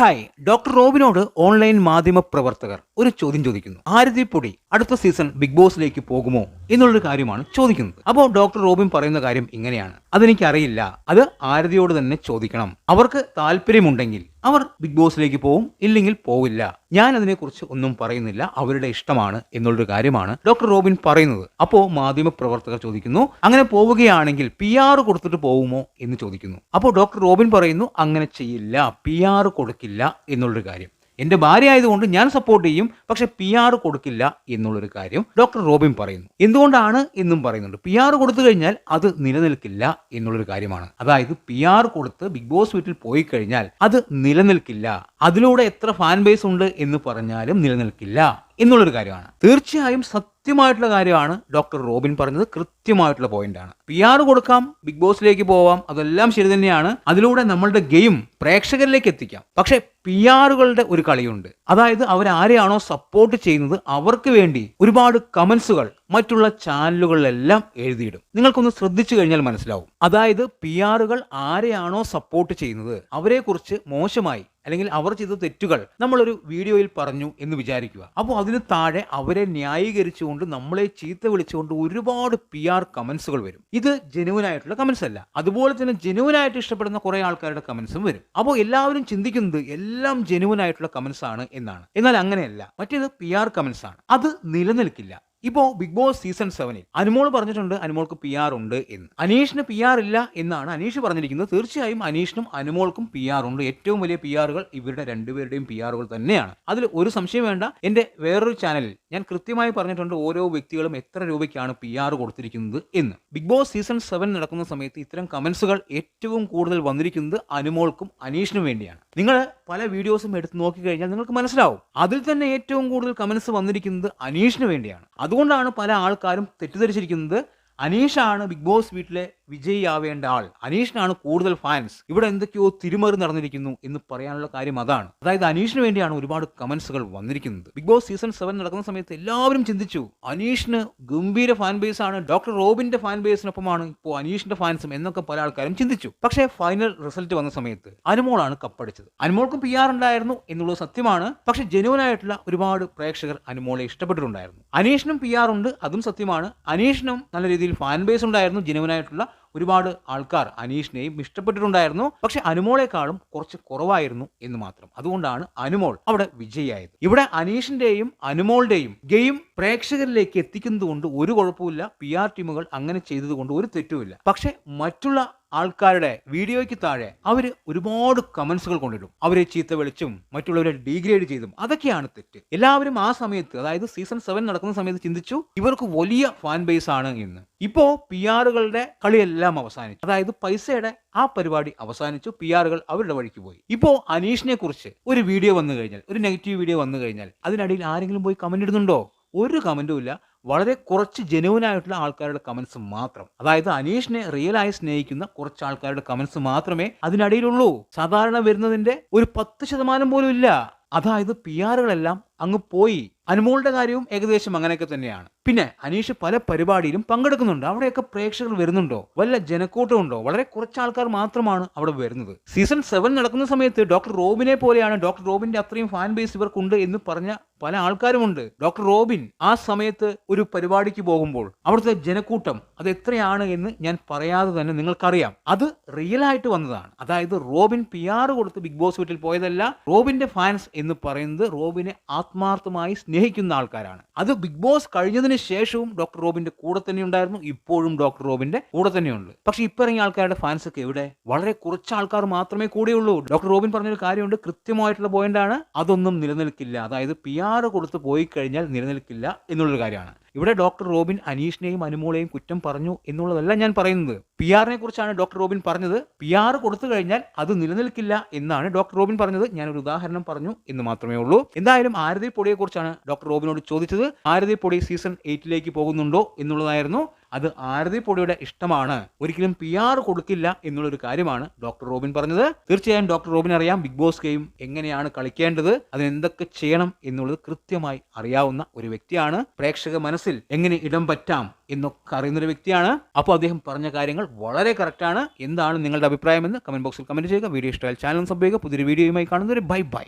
Hi doctor റോബിനോട് online മാധ്യമ പ്രവർത്തകർ ഒരു ചോദ്യം ചോദിക്കുന്നു. ആരതി പൊടി അടുത്ത സീസൺ ബിഗ് ബോസിലേക്ക് പോകുമോ എന്നുള്ളൊരു കാര്യമാണ് ചോദിക്കുന്നത്. അപ്പോൾ ഡോക്ടർ റോബിൻ പറയുന്ന കാര്യം ഇങ്ങനെയാണ്. അതെനിക്കറിയില്ല. അത് ആരതിയോട് തന്നെ ചോദിക്കണം. അവർക്ക് താല്പര്യമുണ്ടെങ്കിൽ അവർ ബിഗ് ബോസിലേക്ക് പോവും ഇല്ലെങ്കിൽ പോവില്ല. ഞാൻ അതിനെക്കുറിച്ച് ഒന്നും പറയുന്നില്ല. അവരുടെ ഇഷ്ടമാണ് എന്നുള്ളൊരു കാര്യമാണ് ഡോക്ടർ റോബിൻ പറയുന്നത്. അപ്പോൾ മാധ്യമ പ്രവർത്തകർ ചോദിക്കുന്നു അങ്ങനെ പോവുകയാണെങ്കിൽ പി ആർ കൊടുത്തിട്ട് പോകുമോ എന്ന് ചോദിക്കുന്നു. അപ്പോൾ ഡോക്ടർ റോബിൻ പറയുന്നു അങ്ങനെ ചെയ്യില്ല. പി ആർ കൊടുക്കില്ല എന്നുള്ളൊരു കാര്യം. എന്റെ ഭാര്യ ആയതുകൊണ്ട് ഞാൻ സപ്പോർട്ട് ചെയ്യും പക്ഷെ പി ആർ കൊടുക്കില്ല എന്നുള്ളൊരു കാര്യം ഡോക്ടർ റോബിൻ പറയുന്നു. എന്തുകൊണ്ടാണ് എന്നും പറയുന്നുണ്ട്. പി ആർ കൊടുത്തു കഴിഞ്ഞാൽ അത് നിലനിൽക്കില്ല എന്നുള്ളൊരു കാര്യമാണ്. അതായത് പി ആർ കൊടുത്ത് ബിഗ് ബോസ് വീട്ടിൽ പോയി കഴിഞ്ഞാൽ അത് നിലനിൽക്കില്ല. അതിലൂടെ എത്ര ഫാൻ ബേസ് ഉണ്ട് എന്ന് പറഞ്ഞാലും നിലനിൽക്കില്ല. എന്നുള്ളൊരു കാര്യമാണ്. തീർച്ചയായും സത്യമായിട്ടുള്ള കാര്യമാണ് ഡോക്ടർ റോബിൻ പറഞ്ഞത്. കൃത്യമായിട്ടുള്ള പോയിന്റാണ്. പി ആർ കൊടുക്കാം ബിഗ് ബോസിലേക്ക് പോവാം അതെല്ലാം ശരി തന്നെയാണ്. അതിലൂടെ നമ്മളുടെ ഗെയിം പ്രേക്ഷകരിലേക്ക് എത്തിക്കാം. പക്ഷേ പി ആറുകളുടെ ഒരു കളിയുണ്ട്. അതായത് അവരാരെയാണോ സപ്പോർട്ട് ചെയ്യുന്നത് അവർക്ക് വേണ്ടി ഒരുപാട് കമൻസുകൾ മറ്റുള്ള ചാനലുകളിലെല്ലാം എഴുതിയിടും. നിങ്ങൾക്കൊന്ന് ശ്രദ്ധിച്ചു കഴിഞ്ഞാൽ മനസ്സിലാവും. അതായത് പി ആറുകൾ ആരെയാണോ സപ്പോർട്ട് ചെയ്യുന്നത് അവരെക്കുറിച്ച് മോശമായി അല്ലെങ്കിൽ അവർ ചെയ്ത തെറ്റുകൾ നമ്മളൊരു വീഡിയോയിൽ പറഞ്ഞു എന്ന് വിചാരിക്കുക. അപ്പോൾ അതിന് താഴെ അവരെ ന്യായീകരിച്ചുകൊണ്ട് നമ്മളെ ചീത്ത വിളിച്ചുകൊണ്ട് ഒരുപാട് പി ആർ കമൻസുകൾ വരും. ഇത് ജെനുവൻ ആയിട്ടുള്ള കമന്റ്സ് അല്ല. അതുപോലെ തന്നെ ജെനുവൻ ആയിട്ട് ഇഷ്ടപ്പെടുന്ന കുറെ ആൾക്കാരുടെ കമൻസും വരും. അപ്പോൾ എല്ലാവരും ചിന്തിക്കുന്നത് എല്ലാം ജെനുവൻ ആയിട്ടുള്ള കമന്റ്സ് ആണ് എന്നാണ്. എന്നാൽ അങ്ങനെയല്ല. മറ്റേത് പി ആർ കമൻസ് ആണ്. അത് നിലനിൽക്കില്ല. ഇപ്പോ ബിഗ് ബോസ് സീസൺ സെവനിൽ അനുമോൾ പറഞ്ഞിട്ടുണ്ട് അനുമോൾക്ക് പി ആർ ഉണ്ട് എന്ന്. അനീഷിന് പി ആർ ഇല്ല എന്നാണ് അനീഷ് പറഞ്ഞിരിക്കുന്നത്. തീർച്ചയായും അനീഷിനും അനുമോൾക്കും പി ആർ ഉണ്ട്. ഏറ്റവും വലിയ പി ആറുകൾ ഇവരുടെ രണ്ടുപേരുടെയും പി ആറുകൾ തന്നെയാണ്. അതിൽ ഒരു സംശയം വേണ്ട. എന്റെ വേറൊരു ചാനലിൽ ഞാൻ കൃത്യമായി പറഞ്ഞിട്ടുണ്ട് ഓരോ വ്യക്തികളും എത്ര രൂപയ്ക്കാണ് പി ആർ കൊടുത്തിരിക്കുന്നത് എന്ന്. ബിഗ് ബോസ് സീസൺ സെവൻ നടക്കുന്ന സമയത്ത് ഇത്തരം കമന്റ്സുകൾ ഏറ്റവും കൂടുതൽ വന്നിരിക്കുന്നത് അനുമോൾക്കും അനീഷിനും വേണ്ടിയാണ്. നിങ്ങൾ പല വീഡിയോസും എടുത്ത് നോക്കിക്കഴിഞ്ഞാൽ നിങ്ങൾക്ക് മനസ്സിലാവും. അതിൽ തന്നെ ഏറ്റവും കൂടുതൽ കമന്റ്സ് വന്നിരിക്കുന്നത് അനീഷിന് വേണ്ടിയാണ്. അതുകൊണ്ടാണ് പല ആൾക്കാരും തെറ്റിദ്ധരിച്ചിരിക്കുന്നത്. അനീഷാണ് ബിഗ് ബോസ് വീട്ടിലെ വിജയിയാവേണ്ട ആൾ. അനീഷിനാണ് കൂടുതൽ ഫാൻസ് ഇവിടെ എന്തൊക്കെയോ തിരുമറി നടന്നിരിക്കുന്നു എന്ന് പറയാനുള്ള കാര്യം അതാണ്. അതായത് അനീഷിന് വേണ്ടിയാണ് ഒരുപാട് കമന്റ്സുകൾ വന്നിരിക്കുന്നത്. ബിഗ് ബോസ് സീസൺ സെവൻ നടക്കുന്ന സമയത്ത് എല്ലാവരും ചിന്തിച്ചു അനീഷിന് ഗംഭീര ഫാൻ ബേസ് ആണ്. ഡോക്ടർ റോബിന്റെ ഫാൻ ബേസിനൊപ്പമാണ് ഇപ്പോൾ അനീഷിന്റെ ഫാൻസും എന്നൊക്കെ പല ആൾക്കാരും ചിന്തിച്ചു. പക്ഷേ ഫൈനൽ റിസൾട്ട് വന്ന സമയത്ത് അനുമോളാണ് കപ്പടിച്ചത്. അനുമോൾക്കും പി ആർ ഉണ്ടായിരുന്നു എന്നുള്ളത് സത്യമാണ്. പക്ഷെ ജനുവനായിട്ടുള്ള ഒരുപാട് പ്രേക്ഷകർ അനുമോളെ ഇഷ്ടപ്പെട്ടിട്ടുണ്ടായിരുന്നു. അനീഷിനും പി ആർ ഉണ്ട് അതും സത്യമാണ്. അനീഷിനും നല്ല രീതിയിൽ ഫാൻ ബേസ് ഉണ്ടായിരുന്നു ജെനുവൻ ആയിട്ടുള്ള ഒരുപാട് ആൾക്കാർ അനീഷിനെയും ഇഷ്ടപ്പെട്ടിട്ടുണ്ടായിരുന്നു. പക്ഷെ അനുമോളെക്കാളും കുറച്ച് കുറവായിരുന്നു എന്ന് മാത്രം. അതുകൊണ്ടാണ് അനുമോൾ അവിടെ വിജയിയായത്. ഇവിടെ അനീഷിന്റെയും അനുമോളുടെയും ഗെയിം പ്രേക്ഷകരിലേക്ക് എത്തിക്കുന്നത് കൊണ്ട് ഒരു കുഴപ്പമില്ല പി ആർ ടീമുകൾ അങ്ങനെ ചെയ്തതുകൊണ്ട് ഒരു തെറ്റുമില്ല. പക്ഷെ മറ്റുള്ള ആൾക്കാരുടെ വീഡിയോയ്ക്ക് താഴെ അവർ ഒരുപാട് കമൻസുകൾ കൊണ്ടിടും. അവരെ ചീത്ത വിളിച്ചും മറ്റുള്ളവരെ ഡീഗ്രേഡ് ചെയ്തും. അതൊക്കെയാണ് തെറ്റ്. എല്ലാവരും ആ സമയത്ത് അതായത് സീസൺ സെവൻ നടക്കുന്ന സമയത്ത് ചിന്തിച്ചു ഇവർക്ക് വലിയ ഫാൻ ബേസ് ആണ് എന്ന് ഇപ്പോ പി ആറുകളുടെ കളിയെല്ലാം അവസാനിച്ചു. അതായത് പൈസയുടെ ആ പരിപാടി അവസാനിച്ചു പി ആറുകൾ അവരുടെ വഴിക്ക് പോയി. ഇപ്പോ അനീഷിനെ കുറിച്ച് ഒരു വീഡിയോ വന്നു കഴിഞ്ഞാൽ ഒരു നെഗറ്റീവ് വീഡിയോ വന്നു കഴിഞ്ഞാൽ അതിനിടയിൽ ആരെങ്കിലും പോയി കമന്റ് ഇടുന്നുണ്ടോ? ഒരു കമന്റും ഇല്ല. വളരെ കുറച്ച് ജനുവനായിട്ടുള്ള ആൾക്കാരുടെ കമൻസ് മാത്രം. അതായത് അനീഷിനെ റിയലായി സ്നേഹിക്കുന്ന കുറച്ച് ആൾക്കാരുടെ കമൻസ് മാത്രമേ അതിനിടയിലുള്ളൂ. സാധാരണ വരുന്നതിന്റെ ഒരു പത്ത് ശതമാനം പോലും ഇല്ല. അതായത് പി ആറുകളെല്ലാം അങ്ങ് പോയി. അനുമോളുടെ കാര്യവും ഏകദേശം അങ്ങനെയൊക്കെ തന്നെയാണ്. പിന്നെ അനീഷ് പല പരിപാടിയിലും പങ്കെടുക്കുന്നുണ്ട്. അവിടെയൊക്കെ പ്രേക്ഷകർ വരുന്നുണ്ടോ? വല്ല ജനക്കൂട്ടമുണ്ടോ വളരെ കുറച്ച് ആൾക്കാർ മാത്രമാണ് അവിടെ വരുന്നത്. സീസൺ സെവൻ നടക്കുന്ന സമയത്ത് ഡോക്ടർ റോബിനെ പോലെയാണ് ഡോക്ടർ റോബിന്റെ അത്രയും ഫാൻ ബേസ് ഇവർക്കുണ്ട് എന്ന് പറഞ്ഞ പല ആൾക്കാരുമുണ്ട്. ഡോക്ടർ റോബിൻ ആ സമയത്ത് ഒരു പരിപാടിക്ക് പോകുമ്പോൾ അവിടുത്തെ ജനക്കൂട്ടം അത് എത്രയാണ് എന്ന് ഞാൻ പറയാതെ തന്നെ നിങ്ങൾക്കറിയാം. അത് റിയൽ ആയിട്ട് വന്നതാണ്. അതായത് റോബിൻ പി ആർ കൊടുത്ത് ബിഗ് ബോസ് വീട്ടിൽ പോയതല്ല റോബിന്റെ ഫാൻസ് എന്ന് പറയുന്നത് റോബിനെ ആത്മാർത്ഥമായി സ്നേഹിക്കുന്ന ആൾക്കാരാണ്. അത് ബിഗ് ബോസ് കഴിഞ്ഞതിന് ശേഷവും ഡോക്ടർ റോബിന്റെ കൂടെ തന്നെ ഉണ്ടായിരുന്നു. ഇപ്പോഴും ഡോക്ടർ റോബിന്റെ കൂടെ തന്നെയുണ്ട് പക്ഷെ ഇപ്പൊ ഇറങ്ങിയ ആൾക്കാരുടെ ഫാൻസ് ഒക്കെ എവിടെ? വളരെ കുറച്ച് ആൾക്കാർ മാത്രമേ കൂടെയുള്ളൂ. ഡോക്ടർ റോബിൻ പറഞ്ഞൊരു കാര്യമുണ്ട്. കൃത്യമായിട്ടുള്ള പോയിന്റ് ആണ്. അതൊന്നും നിലനിൽക്കില്ല. അതായത് പി ആർ കൊടുത്ത് പോയി കഴിഞ്ഞാൽ നിലനിൽക്കില്ല എന്നുള്ളൊരു കാര്യമാണ്. ഇവിടെ ഡോക്ടർ റോബിൻ അനീഷിനെയും അനുമോളെയും കുറ്റം പറഞ്ഞു എന്നുള്ളതല്ല ഞാൻ പറയുന്നത്. പി ആറിനെ കുറിച്ചാണ് ഡോക്ടർ റോബിൻ പറഞ്ഞത്. പി ആർ കൊടുത്തു കഴിഞ്ഞാൽ അത് നിലനിൽക്കില്ല എന്നാണ് ഡോക്ടർ റോബിൻ പറഞ്ഞത്. ഞാൻ ഒരു ഉദാഹരണം പറഞ്ഞു എന്ന് മാത്രമേ ഉള്ളൂ. എന്തായാലും ആരതി പൊടിയെ കുറിച്ചാണ് ഡോക്ടർ റോബിനോട് ചോദിച്ചത്. ആരതി പൊടി സീസൺ എയ്റ്റിലേക്ക് പോകുന്നുണ്ടോ എന്നുള്ളതായിരുന്നു. അത് ആരതി പൊടിയുടെ ഇഷ്ടമാണ്. ഒരിക്കലും പി ആർ കൊടുക്കില്ല എന്നുള്ളൊരു കാര്യമാണ് ഡോക്ടർ റോബിൻ പറഞ്ഞത്. തീർച്ചയായും ഡോക്ടർ റോബിൻ അറിയാം. ബിഗ് ബോസ് ഗെയിം എങ്ങനെയാണ് കളിക്കേണ്ടത് അതിനെന്തൊക്കെ ചെയ്യണം എന്നുള്ളത് കൃത്യമായി അറിയാവുന്ന ഒരു വ്യക്തിയാണ്. പ്രേക്ഷക മനസ്സിൽ എങ്ങനെ ഇടം പറ്റാം എന്നൊക്കെ അറിയുന്ന ഒരു വ്യക്തിയാണ്. അപ്പോൾ അദ്ദേഹം പറഞ്ഞ കാര്യങ്ങൾ വളരെ കറക്റ്റാണ് എന്താണ് നിങ്ങളുടെ അഭിപ്രായം എന്ന് കമന്റ് ബോക്സിൽ കമന്റ് ചെയ്യുക. വീഡിയോ ഇഷ്ടമായാൽ ചാനൽ സബ് ചെയ്യുക. പുതിയൊരു വീഡിയോയുമായി കാണുന്നവർ ബൈ ബൈ.